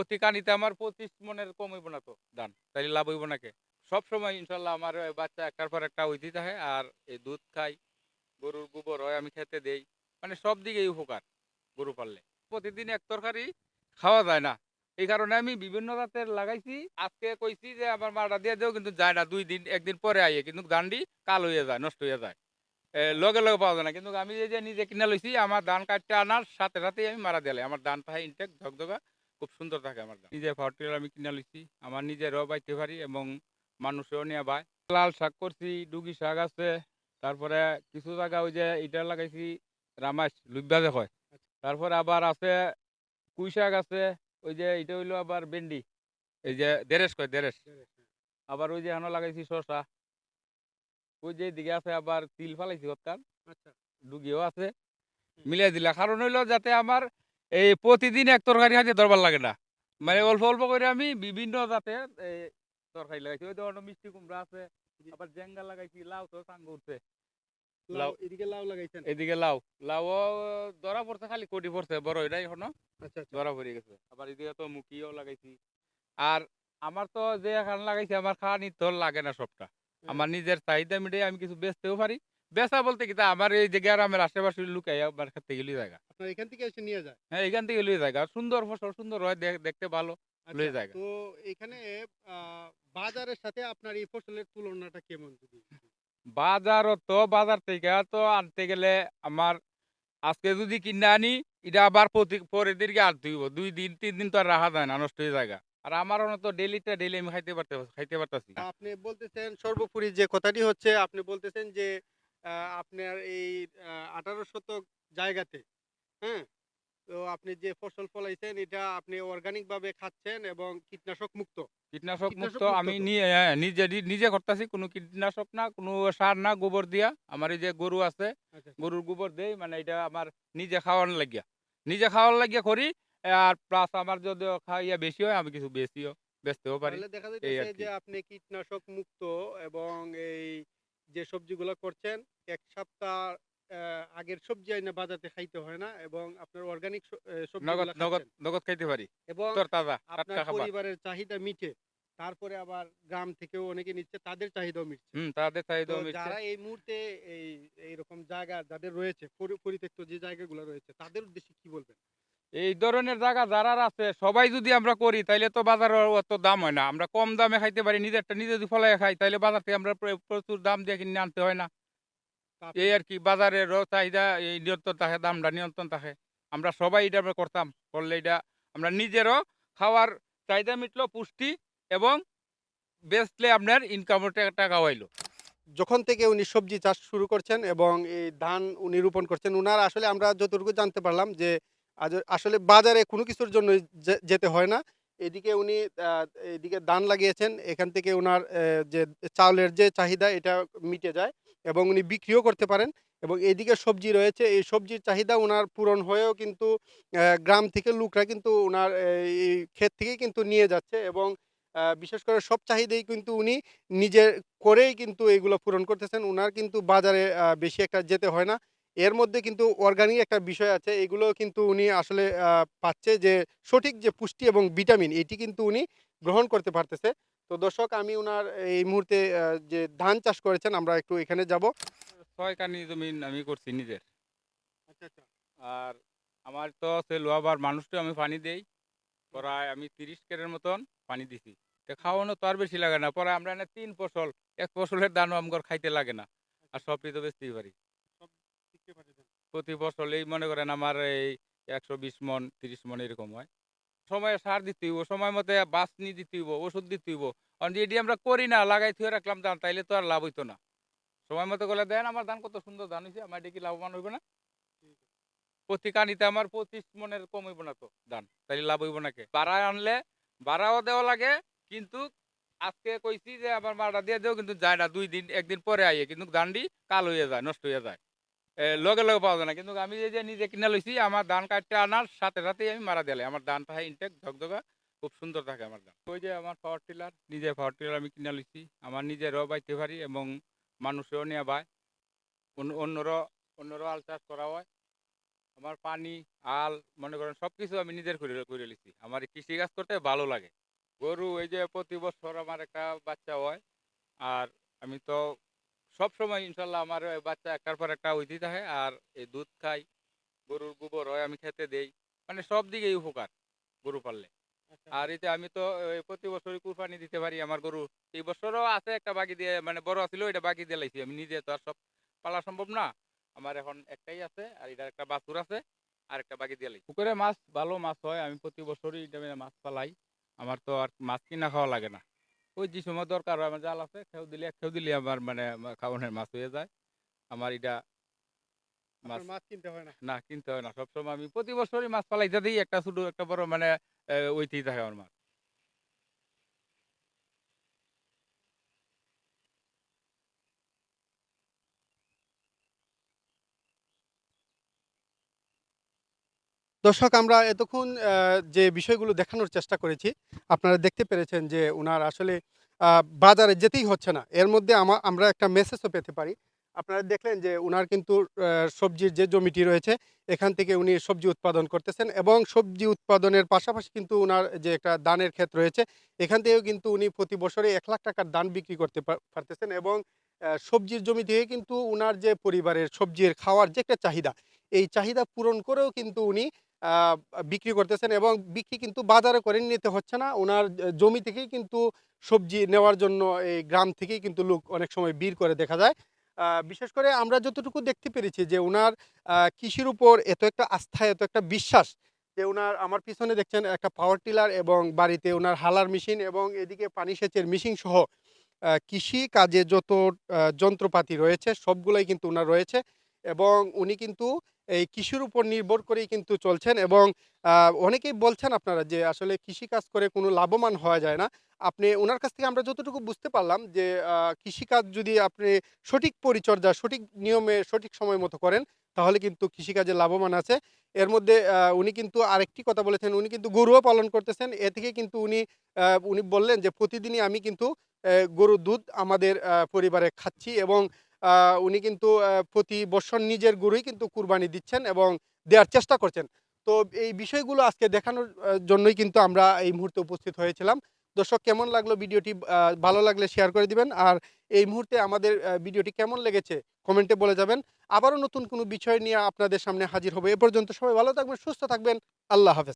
প্রতি কানিতে আমার পঁচিশ মনের কম হইব না তো ধান তাইলে লাভ হইব নাকি সব সময় ইনশাল্লাহ আমার বাচ্চা একটার পর একটা ওই হয়, আর এই দুধ খাই, গরুর গোবর হয়, আমি খেতে দেই। মানে সব দিকেই উপকার গরু পাললে। প্রতিদিন এক তরকারি খাওয়া যায় না। এই কারণে আমি বিভিন্ন জাতের লাগাইছি। আজকে কইছি যে আমার মাটা দিয়ে দেও, কিন্তু যায় না। দুই দিন, একদিন পরে আইয়ে, কিন্তু ধানটি কাল হয়ে যায়, নষ্ট হয়ে যায়। লগে লগে পাওয়া যায় না। কিন্তু আমি যে নিজে কিনা লইছি, আমার ধান কাটতে আনার সাথে সাথেই আমি মারা দিলে আমার ধান থাকে ইনটেক ধকধকা খুব সুন্দর থাকে আমার ধান নিজে ফার্টিলার আমি কিনা লইছি আমার নিজেরও বাইতে পারি এবং মানুষেও নিয়ে পায়। লাল শাক করছি ডুগি শাক আছে তারপরে কিছু জায়গা ওই যে এটা লাগাইছি রামাস লুব্বা যে হয় তারপরে আবার আছে কুই শাক আছে ওই যে এটা হইল আবার ভেন্ডি এই যে দেরেস কয় দেরেস আবার ওই যে এখানে লাগাইছি শসা। ওই যে দিকে আছে আবার তিল ফালাইছি হত্যার আচ্ছা। ডুগিও আছে। মিলিয়ে দিলা। কারণ হইল যাতে আমার এই প্রতিদিন এক তরকারি হাতে দরবার লাগে না। মানে অল্প অল্প করে আমি বিভিন্ন জাতের তরকারি লাগাইছি। ওই ধরনের মিষ্টি কুমড়া আছে আবার জেঙ্গা লাগাইছি লাউ তো সাঙ্গ উঠছে। লাউ। এদিকে লাউ লাগাইছেন? এদিকে লাউ। লাউ ধরা পড়ছে খালি কোটি পড়ছে বড় এটাই এখনও। আচ্ছা আচ্ছা। ধরা পড়ে গেছে। আবার এদিকে তো মুখিও লাগাইছি। আর আমার তো যে এখন লাগাইছি আমার খাওয়া নিতে লাগে না সবটা। আমার নিজের চাহিদা মিটাই আমি কিছু বেচতেও পারি। বেচা বলতে কি তা আমার এই যে গ্রামের আশেপাশে লুকাই আমার খেতে গেলি জায়গা আপনার এখান থেকে এসে নিয়ে যায়? হ্যাঁ এখান থেকে লুই জায়গা সুন্দর ফসল সুন্দর হয় দেখতে ভালো লয়ে আচ্ছা, জায়গা। তো এখানে বাজারের সাথে আপনার এই ফসলের তুলনাটা কেমন যদি বাজারও তো বাজার থেকে তো আনতে গেলে আমার আজকে যদি কিনে আনি এটা আবার প্রতি পরের দিনকে আনতে হইব। দুই দিন তিন দিন তো আর রাখা যায় না নষ্ট হয়ে জায়গা আর আমার তো ডেলিটা ডেলি আমি খাইতে পারতে খাইতে পারতাছি। আপনি বলতেছেন সর্বোপরি যে কথাটি হচ্ছে আপনি বলতেছেন যে আপনার এই আঠারো শতক জায়গাতে হ্যাঁ? তো আপনি যে ফসল ফলাইছেন এটা আপনি অর্গানিক ভাবে খাচ্ছেন এবং কীটনাশক মুক্ত। কীটনাশক মুক্ত আমি হ্যাঁ, নিজে নিজে করতেছি কোনো কীটনাশক না কোনো সার না গোবর দিয়া। আমার এই যে গরু আছে আচ্ছা। গরুর গোবর দেই মানে এটা আমার নিজে খাওয়ানোর লাগিয়া। নিজে খাওয়ার লাগিয়া করি আর প্লাস আমার যদি খাইয়া বেশি হয় আমি কিছু বেশিও বেচতেও পারি। দেখা যাচ্ছে যে আপনি কীটনাশক মুক্ত এবং এই যে সবজিগুলো করছেন এক সপ্তাহ আগের সবজি আইনা বাজাতে খাইতে হয় না এবং আপনার অর্গানিক সবজি নগদ নগদ খাইতে পারি। এবং তাজা আপনার পরিবারের চাহিদা মিটে তারপরে আবার গ্রাম থেকেও অনেকে নিচ্ছে তাদের চাহিদাও মিটছে। হুম তাদের চাহিদাও মিটছে। যারা এই মুহূর্তে এই এইরকম জায়গা যাদের রয়েছে পরি- পরিত্যক্ত যে জায়গাগুলো রয়েছে তাদের উদ্দেশ্যে কি বলবেন? এই ধরনের জায়গা যারা আছে সবাই যদি আমরা করি তাইলে তো বাজারে অত দাম হয় না। আমরা কম দামে খাইতে পারি নিজেরটা নিজে যদি ফলাই খাই তাইলে বাজার থেকে আমরা প্রচুর দাম দিয়ে কিনে আনতে হয় না। এই আর কি বাজারের চাহিদা এই নিয়ন্ত্রণ থাকে দামটা নিয়ন্ত্রণ থাকে। আমরা সবাই এটা আমরা করতাম করলে এটা আমরা নিজেরও খাওয়ার চাহিদা মিটলো পুষ্টি এবং বেচলে আপনার ইনকামের টাকা হইল যখন থেকে উনি সবজি চাষ শুরু করছেন এবং এই ধান উনি রোপণ করছেন উনার আসলে আমরা যতটুকু জানতে পারলাম যে আসলে বাজারে কোনো কিছুর জন্য যেতে হয় না। এদিকে উনি এদিকে ধান লাগিয়েছেন, এখান থেকে ওনার যে চাউলের যে চাহিদা এটা মিটে যায় এবং উনি বিক্রিও করতে পারেন এবং এদিকে সবজি রয়েছে, এই সবজির চাহিদা ওনার পূরণ হয়েও কিন্তু গ্রাম থেকে লোকরা কিন্তু ওনার এই ক্ষেত থেকেই কিন্তু নিয়ে যাচ্ছে এবং বিশেষ করে সব চাহিদাই কিন্তু উনি নিজের করেই কিন্তু এগুলো পূরণ করতেছেন। ওনার কিন্তু বাজারে বেশি একটা যেতে হয় না। এর মধ্যে কিন্তু অর্গানিক একটা বিষয় আছে এগুলো কিন্তু উনি আসলে পাচ্ছে যে সঠিক যে পুষ্টি এবং ভিটামিন এটি কিন্তু উনি গ্রহণ করতে পারতেছে। তো দর্শক আমি উনার এই মুহূর্তে যে ধান চাষ করেছেন আমরা একটু এখানে যাব। ছয় কানি জমিন আমি করছি নিজের। আচ্ছা আচ্ছা। আর আমার তো সেলো আবার মানুষকে আমি পানি দেই। প্রায় আমি তিরিশ কেরের মতন পানি দিছি। তো খাওয়ানো তো আর বেশি লাগে না। পরে আমরা তিন ফসল এক ফসলের দানও আমার খাইতে লাগে না। আর সবই তো বেচতেই পারি। প্রতি ফসল এই মনে করেন আমার এই একশো বিশ মন, তিরিশ মন এরকম হয়। সময়ে সার দিতে হইব, সময় মতো বাসনি দিতে হইব, ওষুধ দিতে হইব। কারণ যদি আমরা করি না, লাগাই থুয়ে রাখলাম ধান, তাইলে তো আর লাভ হইতো না। সময় মতো গেলে দেন আমার ধান কত সুন্দর ধান হয়েছে আমার এটা কি লাভবান হইবে না? প্রতি কানিতে আমার পঁচিশ মনের কম হইব না তো ধান, তাইলে লাভ হইব নাকি বাড়া আনলে, বাড়াও দেওয়া লাগে, কিন্তু আজকে কইছি যে, আমার মাটা দিয়ে দেও, কিন্তু যায় না, দুই দিন, একদিন পরে আইয়ে, কিন্তু ধানটি কাল হয়ে যায়, নষ্ট হয়ে যায়। লগে লগে পাওয়া যায় না। কিন্তু আমি এই যে নিজে কিনে লইছি, আমার ধান কাটতে আনার সাথে সাথেই আমি মারা দিলে আমার ধান থাকে ইনটেক ধকধকা, খুব সুন্দর থাকে আমার ধান। ওই যে আমার পাওয়ার টিলার নিজে পাওয়ার টিলার আমি কিনে লইছি। আমার নিজেরও বাইতে পারি এবং মানুষেও নিয়ে বায় অন্য- অন্যরও অন্যরও আল চাষ করা হয়। আমার পানি, আল, মনে করেন সব কিছু আমি নিজের করে করে লিছি আমার কৃষি কাজ করতে ভালো লাগে। গরু, এই যে প্রতি বছর আমার একটা বাচ্চা হয়, আর আমি তো সব সময় ইনশাল্লাহ আমার ওই বাচ্চা একটার পর একটা হইতেই থাকে আর এই দুধ খাই গরুর গোবর হয় আমি খেতে দেই। মানে সব দিকেই উপকার গরু পাললে। আর এতে আমি তো প্রতি বছরই কুরবানি দিতে পারি আমার গরু। এই বছরও আছে একটা বাকি দিয়ে মানে বড় আছিল এটা বাকি দিয়ে লাইছি। আমি নিজে তো আর সব পালা সম্ভব না। আমার এখন একটাই আছে আর এটার একটা বাছুর আছে আর একটা বাকি দিয়ে লাইছি। পুকুরে মাছ ভালো মাছ হয়। আমি প্রতি বছরই এটা মাছ পালাই। আমার তো আর মাছ কিনা খাওয়া লাগে না। ওই যে সময় দরকার হয় আমার জাল আছে খেউ দিলে খেউ দিলে আমার মানে খাওয়ানোর মাছ হয়ে যায়। আমার এটা মাছ মাছ কিনতে হয় না? না কিনতে হয় না। সবসময় আমি প্রতি বছরই মাছ পালাই যাতেই একটা ছোট একটা বড় মানে ঐতিহ্য ওইতেই থাকে আমার মাছ। দর্শক, আমরা এতক্ষণ যে বিষয়গুলো দেখানোর চেষ্টা করেছি, আপনারা দেখতে পেরেছেন যে ওনার আসলে বাজারে যেতেই হচ্ছে না। এর মধ্যে আমা- আমরা একটা মেসেজও পেতে পারি। আপনারা দেখলেন যে ওনার কিন্তু সবজির যে জমিটি রয়েছে, এখান থেকে উনি সবজি উৎপাদন করতেছেন এবং সবজি উৎপাদনের পাশাপাশি কিন্তু ওনার যে একটা দানের ক্ষেত রয়েছে, এখান থেকেও কিন্তু উনি প্রতি বছরে এক লাখ টাকার দান বিক্রি করতে পারতেছেন এবং সবজির জমি থেকে কিন্তু ওনার যে পরিবারের সবজির খাওয়ার যে একটা চাহিদা, এই চাহিদা পূরণ করেও কিন্তু উনি বিক্রি করতেছেন এবং বিক্রি কিন্তু বাজারে করে নিতে হচ্ছে না। ওনার জমি থেকেই কিন্তু সবজি নেওয়ার জন্য এই গ্রাম থেকেই কিন্তু লোক অনেক সময় বীর করে দেখা যায়। বিশেষ করে আমরা যতটুকু দেখতে পেরেছি যে ওনার কৃষির উপর এত একটা আস্থা, এত একটা বিশ্বাস যে ওনার আমার পিছনে দেখছেন একটা পাওয়ার টিলার এবং বাড়িতে ওনার হালার মেশিন এবং এদিকে পানি সেচের মেশিন সহ কৃষি কাজে যত যন্ত্রপাতি রয়েছে সবগুলোই কিন্তু ওনার রয়েছে এবং উনি কিন্তু এই কৃষির উপর নির্ভর করেই কিন্তু চলছেন এবং অনেকেই বলছেন আপনারা যে আসলে কৃষি কাজ করে কোনো লাভবান হওয়া যায় না। আপনি ওনার কাছ থেকে আমরা যতটুকু বুঝতে পারলাম যে কৃষিকাজ যদি আপনি সঠিক পরিচর্যা, সঠিক নিয়মে, সঠিক সময় মতো করেন, তাহলে কিন্তু কৃষিকাজে লাভবান আছে। এর মধ্যে উনি কিন্তু আরেকটি কথা বলেছেন, উনি কিন্তু গরুও পালন করতেছেন। এ থেকে কিন্তু উনি উনি বললেন যে, প্রতিদিনই আমি কিন্তু গরুর দুধ আমাদের পরিবারে খাচ্ছি এবং উনি কিন্তু প্রতি বছর নিজের গরুই কিন্তু কুরবানি দিচ্ছেন এবং দেওয়ার চেষ্টা করছেন। তো এই বিষয়গুলো আজকে দেখানোর জন্যই কিন্তু আমরা এই মুহূর্তে উপস্থিত হয়েছিলাম। দর্শক, কেমন লাগল ভিডিওটি? ভালো লাগলে শেয়ার করে দিবেন। আর এই মুহূর্তে আমাদের ভিডিওটি কেমন লেগেছে কমেন্টে বলে যাবেন। আবারও নতুন কোনো বিষয় নিয়ে আপনাদের সামনে হাজির হবে। এ পর্যন্ত সবাই ভালো থাকবেন, সুস্থ থাকবেন। আল্লাহ হাফেজ।